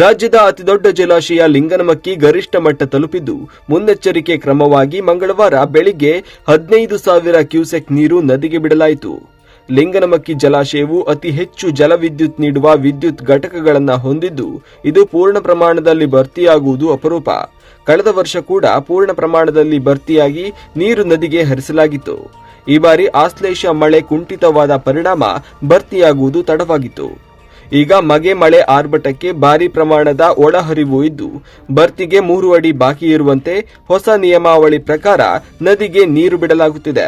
ರಾಜ್ಯದ ಅತಿದೊಡ್ಡ ಜಲಾಶಯ ಲಿಂಗನಮಕ್ಕಿ ಗರಿಷ್ಠ ಮಟ್ಟ ತಲುಪಿದ್ದು, ಮುನ್ನೆಚ್ಚರಿಕೆ ಕ್ರಮವಾಗಿ ಮಂಗಳವಾರ ಬೆಳಿಗ್ಗೆ ಹದಿನೈದು ಸಾವಿರ ಕ್ಯೂಸೆಕ್ ನೀರು ನದಿಗೆ ಬಿಡಲಾಯಿತು. ಲಿಂಗನಮಕ್ಕಿ ಜಲಾಶಯವು ಅತಿ ಹೆಚ್ಚು ಜಲವಿದ್ಯುತ್ ನೀಡುವ ವಿದ್ಯುತ್ ಘಟಕಗಳನ್ನು ಹೊಂದಿದ್ದು, ಇದು ಪೂರ್ಣ ಪ್ರಮಾಣದಲ್ಲಿ ಭರ್ತಿಯಾಗುವುದು ಅಪರೂಪ. ಕಳೆದ ವರ್ಷ ಕೂಡ ಪೂರ್ಣ ಪ್ರಮಾಣದಲ್ಲಿ ಭರ್ತಿಯಾಗಿ ನೀರು ನದಿಗೆ ಹರಿಸಲಾಗಿತ್ತು. ಈ ಬಾರಿ ಆಶ್ಲೇಷ ಮಳೆ ಕುಂಠಿತವಾದ ಪರಿಣಾಮ ಭರ್ತಿಯಾಗುವುದು ತಡವಾಗಿತ್ತು. ಈಗ ಮಗೆ ಮಳೆ ಆರ್ಭಟಕ್ಕೆ ಭಾರಿ ಪ್ರಮಾಣದ ಒಳಹರಿವು ಇದ್ದು ಭರ್ತಿಗೆ ಮೂರು ಅಡಿ ಬಾಕಿ ಇರುವಂತೆ ಹೊಸ ನಿಯಮಾವಳಿ ಪ್ರಕಾರ ನದಿಗೆ ನೀರು ಬಿಡಲಾಗುತ್ತಿದೆ.